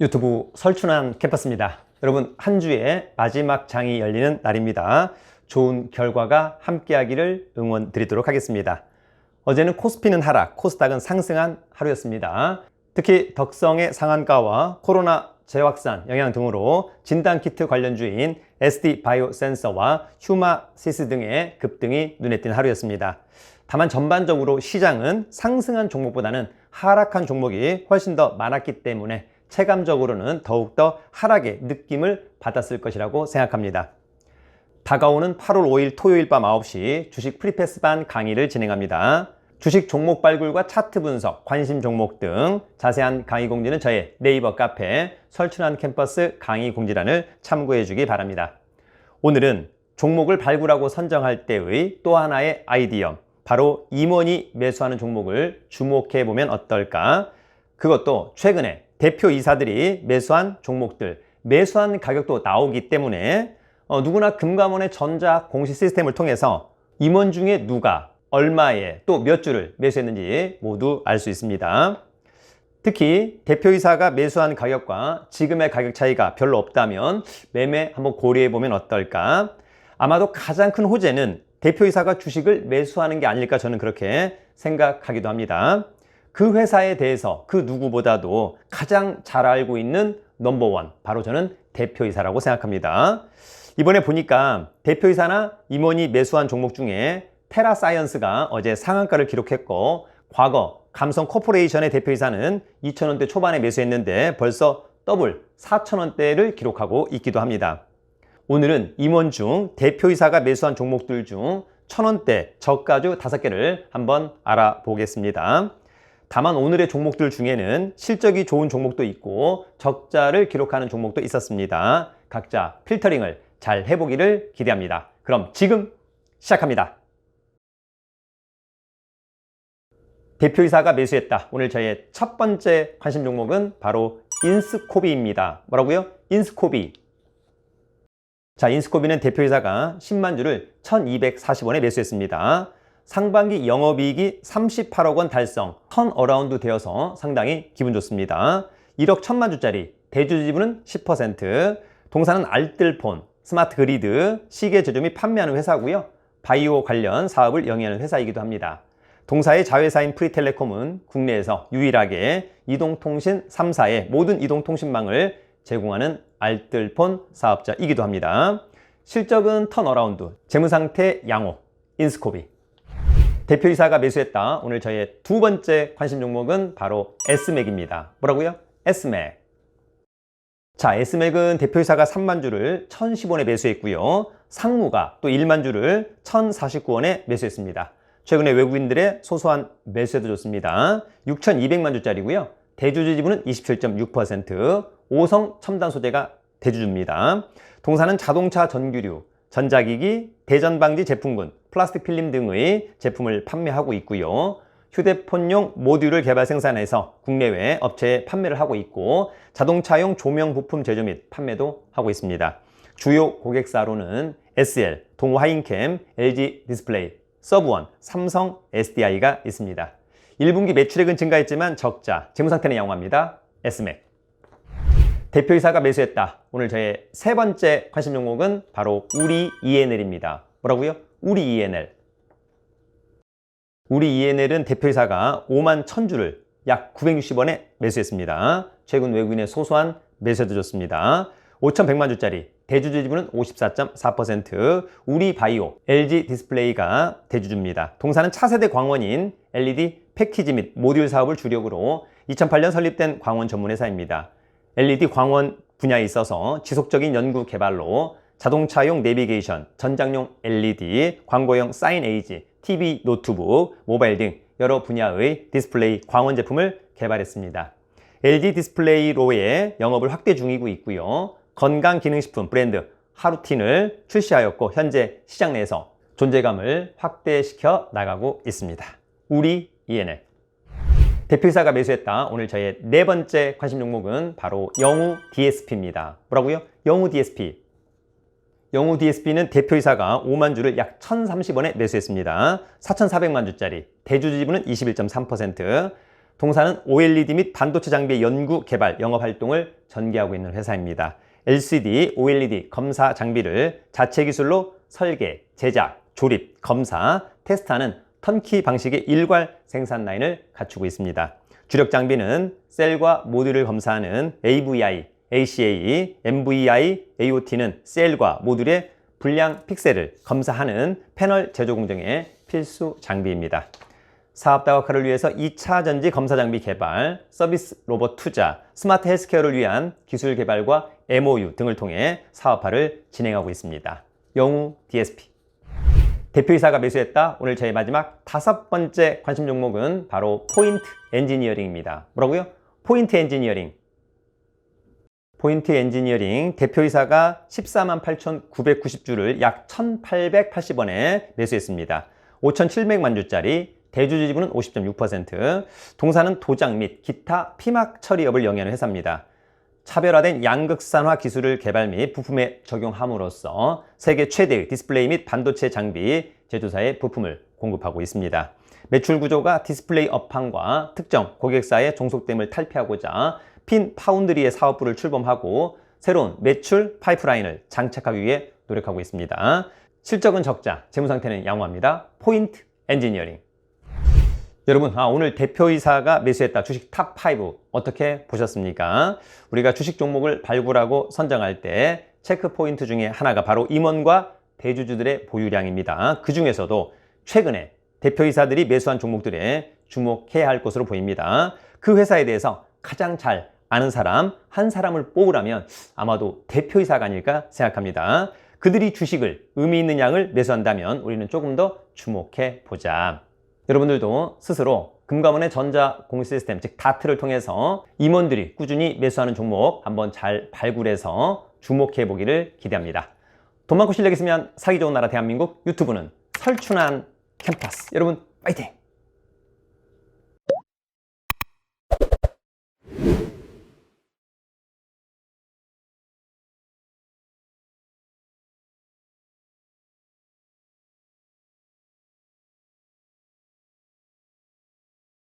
유튜브 설춘한 캠퍼스입니다. 여러분 한 주의 마지막 장이 열리는 날입니다. 좋은 결과가 함께하기를 응원 드리도록 하겠습니다. 어제는 코스피는 하락, 코스닥은 상승한 하루였습니다. 특히 덕성의 상한가와 코로나 재확산 영향 등으로 진단키트 관련주인 SD 바이오 센서와 휴마시스 등의 급등이 눈에 띈 하루였습니다. 다만 전반적으로 시장은 상승한 종목보다는 하락한 종목이 훨씬 더 많았기 때문에 체감적으로는 더욱더 하락의 느낌을 받았을 것이라고 생각합니다. 다가오는 8월 5일 토요일 밤 9시 주식 프리패스 반 강의를 진행합니다. 주식 종목 발굴과 차트 분석, 관심 종목 등 자세한 강의 공지는 저의 네이버 카페 설춘한 캠퍼스 강의 공지란을 참고해 주기 바랍니다. 오늘은 종목을 발굴하고 선정할 때의 또 하나의 아이디어, 바로 임원이 매수하는 종목을 주목해 보면 어떨까? 그것도 최근에 대표 이사들이 매수한 종목들, 매수한 가격도 나오기 때문에 어, 누구나 금감원의 전자 공시 시스템을 통해서 임원 중에 누가 얼마에 또 몇 주를 매수했는지 모두 알 수 있습니다. 특히 대표이사가 매수한 가격과 지금의 가격 차이가 별로 없다면 매매 한번 고려해 보면 어떨까? 아마도 가장 큰 호재는 대표이사가 주식을 매수하는 게 아닐까 저는 그렇게 생각하기도 합니다. 그 회사에 대해서 그 누구보다도 가장 잘 알고 있는 넘버원, 바로 저는 대표이사라고 생각합니다. 이번에 보니까 대표이사나 임원이 매수한 종목 중에 테라사이언스가 어제 상한가를 기록했고 과거 감성 코퍼레이션의 대표이사는 2천원대 초반에 매수했는데 벌써 더블 4천원대를 기록하고 있기도 합니다. 오늘은 임원 중 대표이사가 매수한 종목들 중 천원대 저가주 5개를 한번 알아보겠습니다. 다만 오늘의 종목들 중에는 실적이 좋은 종목도 있고 적자를 기록하는 종목도 있었습니다. 각자 필터링을 잘 해보기를 기대합니다. 그럼 지금 시작합니다. 대표이사가 매수했다. 오늘 저희의 첫 번째 관심 종목은 바로 인스코비입니다. 뭐라고요? 인스코비. 자, 인스코비는 대표이사가 10만 주를 1240원에 매수했습니다. 상반기 영업이익이 38억 원 달성, 턴어라운드 되어서 상당히 기분 좋습니다. 1억 1천만 주짜리, 대주 지분은 10%, 동사는 알뜰폰, 스마트 그리드, 시계 제조 및 판매하는 회사고요. 바이오 관련 사업을 영위하는 회사이기도 합니다. 동사의 자회사인 프리텔레콤은 국내에서 유일하게 이동통신 3사의 모든 이동통신망을 제공하는 알뜰폰 사업자이기도 합니다. 실적은 턴어라운드, 재무상태 양호, 인스코비. 대표이사가 매수했다. 오늘 저희의 두 번째 관심 종목은 바로 S맥입니다. 뭐라고요? S맥. 자, S맥은 대표이사가 3만 주를 1,010원에 매수했고요. 상무가 또 1만 주를 1,049원에 매수했습니다. 최근에 외국인들의 소소한 매수에도 좋습니다. 6,200만 주짜리고요. 대주주 지분은 27.6%, 오성 첨단 소재가 대주주입니다. 동사는 자동차 전기류, 전자기기, 대전방지 제품군, 플라스틱 필름 등의 제품을 판매하고 있고요. 휴대폰용 모듈을 개발 생산해서 국내외 업체에 판매를 하고 있고 자동차용 조명 부품 제조 및 판매도 하고 있습니다. 주요 고객사로는 SL, 동화인캠, LG 디스플레이, 서브원, 삼성, SDI가 있습니다. 1분기 매출액은 증가했지만 적자, 재무 상태는 양호합니다. S맥. 대표이사가 매수했다. 오늘 저의 세 번째 관심 종목은 바로 우리 ENL입니다. 뭐라고요? 우리 ENL. 우리 ENL은 대표이사가 5만 1000주를 약 960원에 매수했습니다. 최근 외국인의 소소한 매수도 좋습니다. 5,100만 주짜리 대주주 지분은 54.4%, 우리 바이오, LG 디스플레이가 대주주입니다. 동사는 차세대 광원인 LED 패키지 및 모듈 사업을 주력으로 2008년 설립된 광원 전문 회사입니다. LED 광원 분야에 있어서 지속적인 연구 개발로 자동차용 내비게이션, 전장용 LED, 광고용 사인 에이지, TV 노트북, 모바일 등 여러 분야의 디스플레이 광원 제품을 개발했습니다. LG 디스플레이로의 영업을 확대 중이고 있고요. 건강기능식품 브랜드 하루틴을 출시하였고 현재 시장 내에서 존재감을 확대시켜 나가고 있습니다. 우리 ENL 대표이사가 매수했다. 오늘 저의 네 번째 관심 종목은 바로 영우 DSP입니다. 뭐라고요? 영우 DSP. 영우 DSP는 대표이사가 5만 주를 약 1,030원에 매수했습니다. 4,400만 주짜리. 대주 지분은 21.3%. 동사는 OLED 및 반도체 장비의 연구, 개발, 영업 활동을 전개하고 있는 회사입니다. LCD, OLED 검사 장비를 자체 기술로 설계, 제작, 조립, 검사, 테스트하는 턴키 방식의 일괄 생산 라인을 갖추고 있습니다. 주력 장비는 셀과 모듈을 검사하는 AVI, ACA, MVI, AOT는 셀과 모듈의 불량 픽셀을 검사하는 패널 제조 공정의 필수 장비입니다. 사업 다각화를 위해서 2차 전지 검사 장비 개발, 서비스 로봇 투자, 스마트 헬스케어를 위한 기술 개발과 MOU 등을 통해 사업화를 진행하고 있습니다. 영우 DSP. 대표이사가 매수했다. 오늘 저희 마지막 다섯 번째 관심 종목은 바로 포인트 엔지니어링입니다. 뭐라고요? 포인트 엔지니어링. 포인트 엔지니어링 대표이사가 14만 8,990주를 약 1,880원에 매수했습니다. 5,700만 주짜리 대주 지분은 50.6%, 동사는 도장 및 기타 피막 처리 업을 영위하는 회사입니다. 차별화된 양극산화 기술을 개발 및 부품에 적용함으로써 세계 최대의 디스플레이 및 반도체 장비 제조사에 부품을 공급하고 있습니다. 매출 구조가 디스플레이 업황과 특정 고객사의 종속됨을 탈피하고자 핀 파운드리의 사업부를 출범하고 새로운 매출 파이프라인을 장착하기 위해 노력하고 있습니다. 실적은 적자, 재무 상태는 양호합니다. 포인트 엔지니어링. 여러분, 아, 오늘 대표이사가 매수했다 주식 탑5 어떻게 보셨습니까? 우리가 주식 종목을 발굴하고 선정할 때 체크 포인트 중에 하나가 바로 임원과 대주주들의 보유량입니다. 그 중에서도 최근에 대표이사들이 매수한 종목들에 주목해야 할 것으로 보입니다. 그 회사에 대해서 가장 잘 아는 사람 한 사람을 뽑으라면 아마도 대표이사가 아닐까 생각합니다. 그들이 주식을 의미 있는 양을 매수한다면 우리는 조금 더 주목해 보자. 여러분들도 스스로 금감원의 전자 공유 시스템 즉 다트를 통해서 임원들이 꾸준히 매수하는 종목 한번 잘 발굴해서 주목해 보기를 기대합니다. 돈 많고 실력 있으면 사기 좋은 나라 대한민국 유튜브는 설춘한 캠퍼스 여러분 파이팅!